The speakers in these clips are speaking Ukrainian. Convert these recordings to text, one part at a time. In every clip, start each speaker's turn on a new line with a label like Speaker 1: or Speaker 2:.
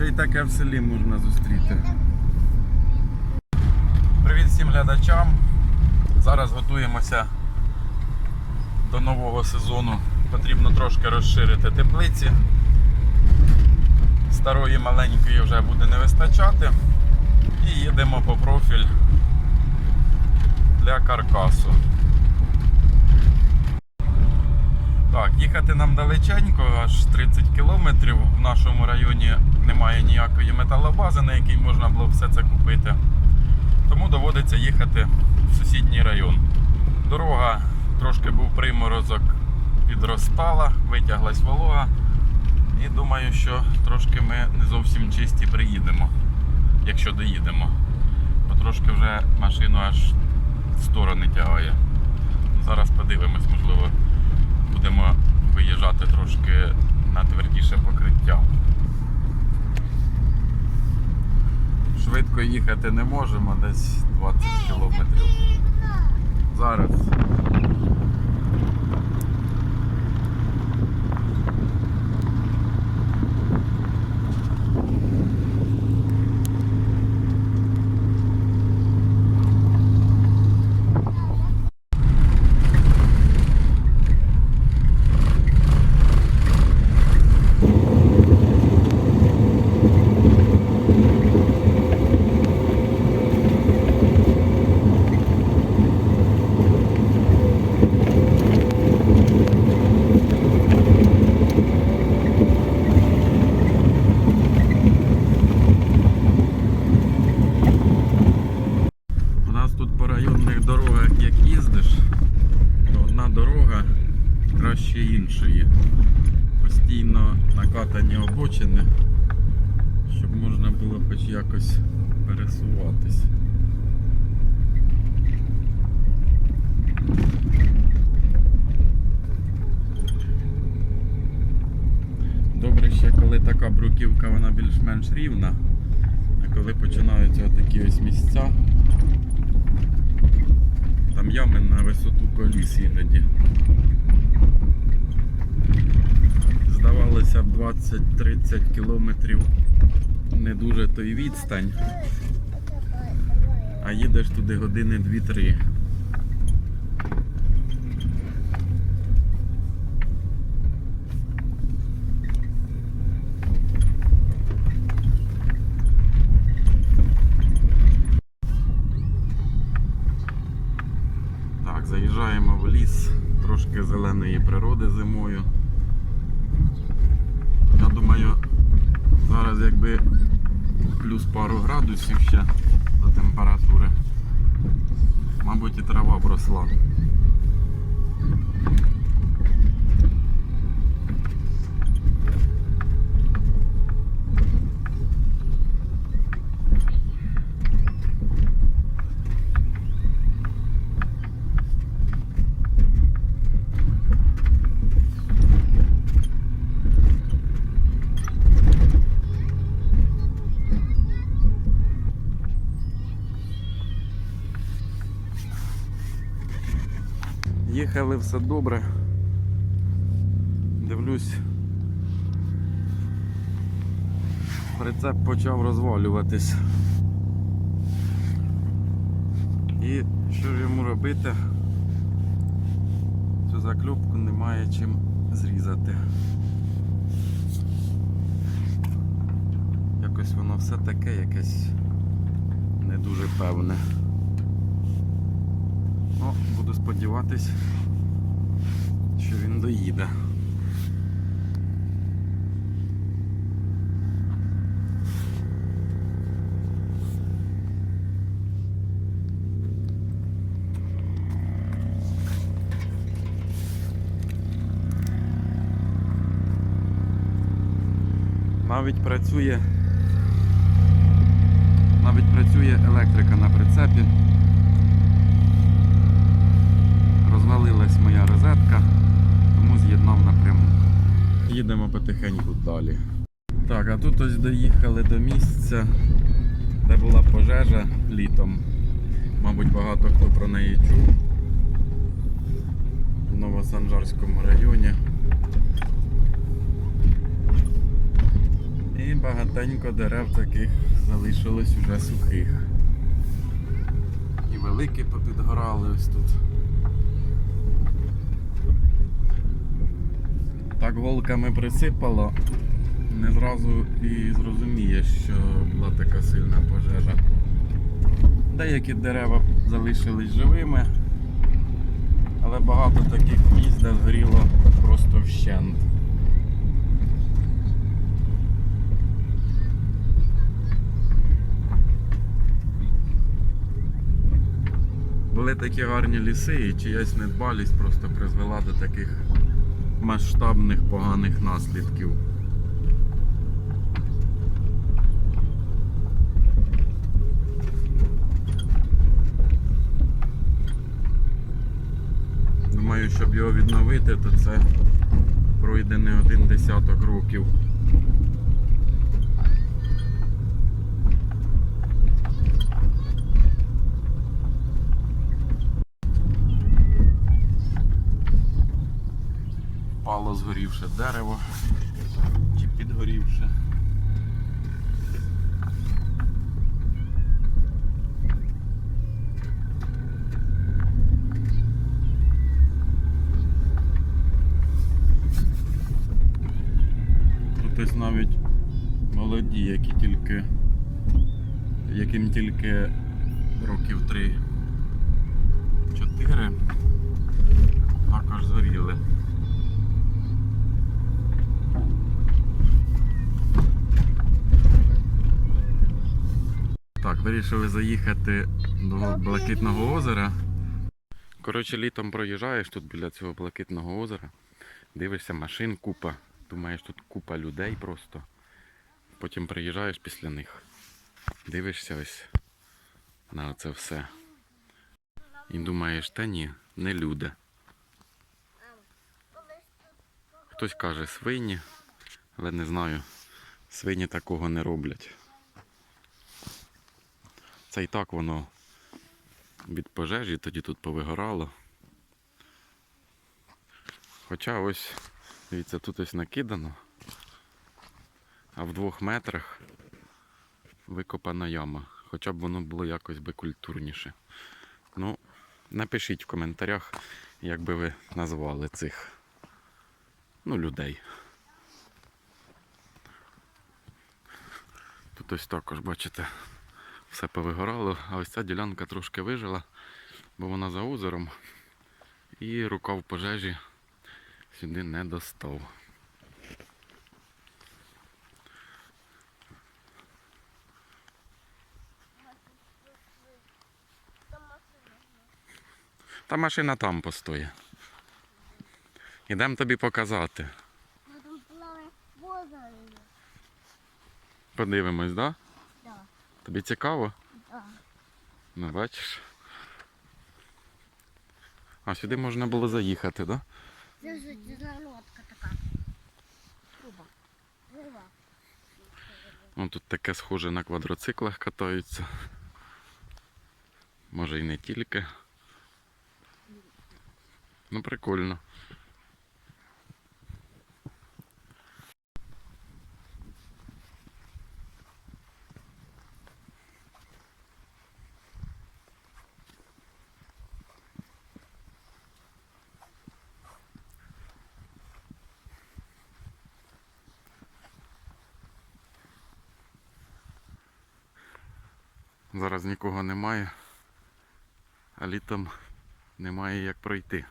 Speaker 1: Що й таке в селі можна зустріти. Привіт всім глядачам. Зараз готуємося до нового сезону. Потрібно трошки розширити теплиці. Старої маленької вже буде не вистачати. І їдемо по профіль для каркасу. Так, їхати нам далеченько, аж 30 кілометрів. В нашому районі немає ніякої металобази, на якій можна було все це купити. Тому доводиться їхати в сусідній район. Дорога трошки був приморозок, підростала, витяглась волога. І думаю, що трошки ми не зовсім чисті приїдемо, якщо доїдемо. Бо трошки вже машину аж в сторони тягає. Зараз подивимось, можливо, будемо виїжджати трошки на твердіше покриття. Швидко їхати не можемо, десь 20 кілометрів. Зараз. У нас тут по районних дорогах, як їздиш, то одна дорога краще іншої. Постійно накатані обочини, щоб можна було хоч якось пересуватись. Добре ще, коли така бруківка, вона більш-менш рівна. А коли починаються такі ось місця, там ями на висоту коліс іноді. Здавалося б 20-30 кілометрів не дуже той відстань, а їдеш туди години 2-3. Так, заїжджаємо в ліс, трошки зеленої природи зимою. Я думаю, зараз якби плюс пару градусів ще до температури. Мабуть і трава б росла. Їхали все добре. Дивлюсь. Прицеп почав розвалюватись. І що ж йому робити? Цю заклюпку немає чим зрізати. Якось воно все таке якесь не дуже певне. Ну, буду сподіватись, що він доїде. Навіть працює навіть працює електрика на прицепі. Розвалилась моя розетка, з'єднав напряму. Їдемо потихеньку далі. Так, а тут ось доїхали до місця, де була пожежа літом. Мабуть, багато хто про неї чув. В Новосанжарському районі. І багатенько дерев таких залишилось уже сухих. І великі попідгорали ось тут. Так голками присипало, не зразу і зрозумієш, що була така сильна пожежа. Деякі дерева залишились живими, але багато таких місць, де згоріло просто вщент. Були такі гарні ліси, і чиясь недбалість просто призвела до таких масштабних поганих наслідків. Думаю, щоб його відновити, то це пройде не один десяток років. Впало згорівше дерево чи підгорівше. Ось навіть молоді, які тільки яким тільки років 3-4 також згоріли. Так, вирішили заїхати до Блакитного озера. Коротше, літом проїжджаєш тут біля цього Блакитного озера, дивишся машин купа, думаєш, тут купа людей просто. Потім приїжджаєш після них, дивишся ось на це все. І думаєш, та ні, не люди. Хтось каже свині, але не знаю, свині такого не роблять. Це і так воно від пожежі тоді тут повигорало. Хоча ось, дивіться, тут ось накидано, а в двох метрах викопана яма. Хоча б воно було якось би культурніше. Ну, напишіть в коментарях, як би ви назвали цих ну, людей. Тут ось також, бачите, все повигорало, а ось ця ділянка трошки вижила, бо вона за озером і рукав пожежі сюди не достав. Та машина там постоє. Ідемо тобі показати. Подивимось, да?
Speaker 2: Да,
Speaker 1: Тобі цікаво?
Speaker 2: да.
Speaker 1: Ну, бачиш. А сюди можна було заїхати, да?
Speaker 2: Це ж лодка така. Труба. Жива.
Speaker 1: Вон тут таке схоже на квадроциклах катаються. Може і не тільки. Ну, прикольно. Зараз нікого немає, а літом немає як пройти.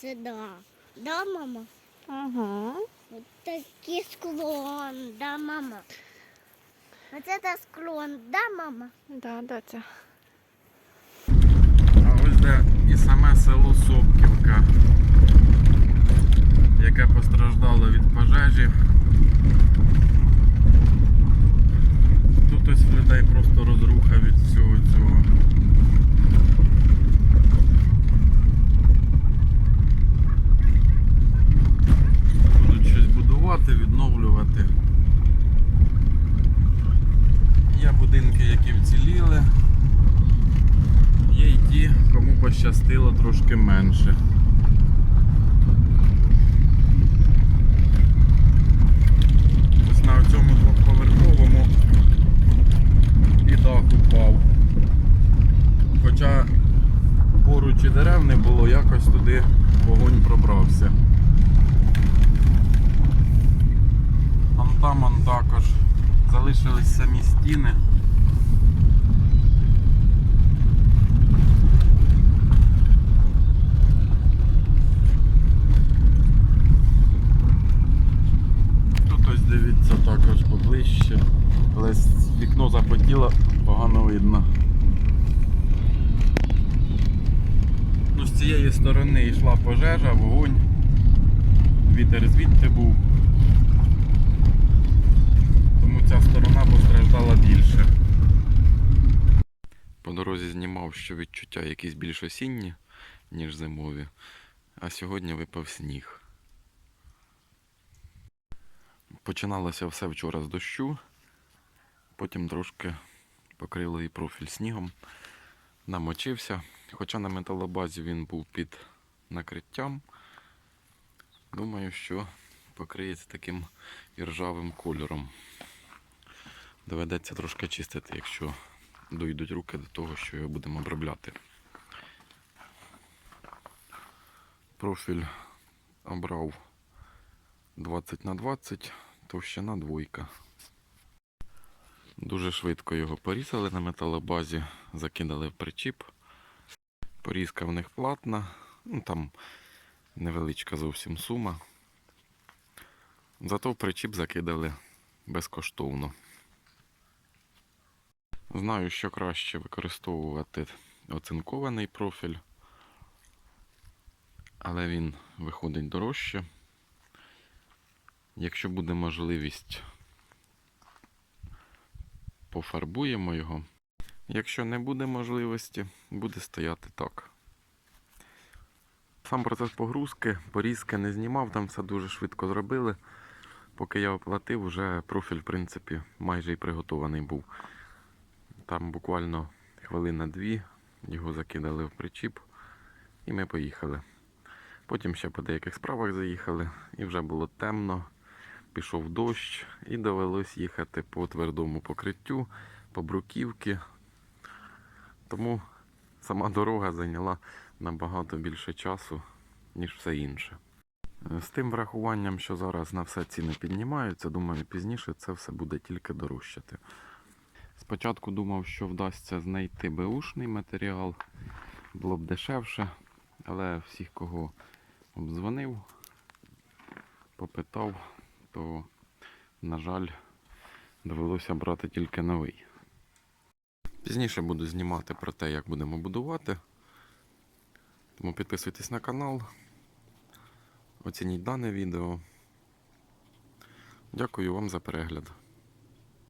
Speaker 2: Це да. Да, мама?
Speaker 3: Ага.
Speaker 2: От такі склон, да, мама? Оце та склон, да, мама?
Speaker 3: Да, доця.
Speaker 1: А ось де і саме село Сопківка, яке постраждало від пожежі. Тут ось людей просто розруха від всього цього. Щось відновлювати. Є будинки, які вціліли. Є й ті, кому пощастило трошки менше. Ось на цьому двохповерховому і дах упав. Хоча поруч і дерев не було, якось туди там також залишились самі стіни. Тут ось дивіться також поближче, але вікно запотіло, погано видно. Ну, з цієї сторони йшла пожежа, вогонь, вітер звідти був. Ця сторона постраждала більше. По дорозі знімав, що відчуття якісь більш осінні, ніж зимові, а сьогодні випав сніг. Починалося все вчора з дощу, потім трошки покрило і профіль снігом, намочився. Хоча на металобазі він був під накриттям. Думаю, що покриється таким іржавим кольором. Доведеться трошки чистити, якщо дойдуть руки до того, що його будемо обробляти. Профіль обрав 20 на 20, товщина двойка. Дуже швидко його порізали на металобазі, закидали в причіп. Порізка в них платна, ну там невеличка зовсім сума. Зато в причіп закидали безкоштовно. Знаю, що краще використовувати оцинкований профіль, але він виходить дорожче. Якщо буде можливість, пофарбуємо його. Якщо не буде можливості, буде стояти так. Сам процес погрузки, порізки не знімав, там все дуже швидко зробили. Поки я оплатив, вже профіль, в принципі, майже і приготований був. Там буквально хвилина-дві його закидали в причіп і ми поїхали. Потім ще по деяких справах заїхали, і вже було темно, пішов дощ, і довелось їхати по твердому покриттю, по бруківки. Тому сама дорога зайняла набагато більше часу, ніж все інше. З тим врахуванням, що зараз на все ціни піднімаються, думаю, пізніше це все буде тільки дорожчати. Спочатку думав, що вдасться знайти беушний матеріал, було б дешевше, але всіх, кого обдзвонив, попитав, то, на жаль, довелося брати тільки новий. Пізніше буду знімати про те, як будемо будувати. Тому підписуйтесь на канал, оцініть дане відео. Дякую вам за перегляд.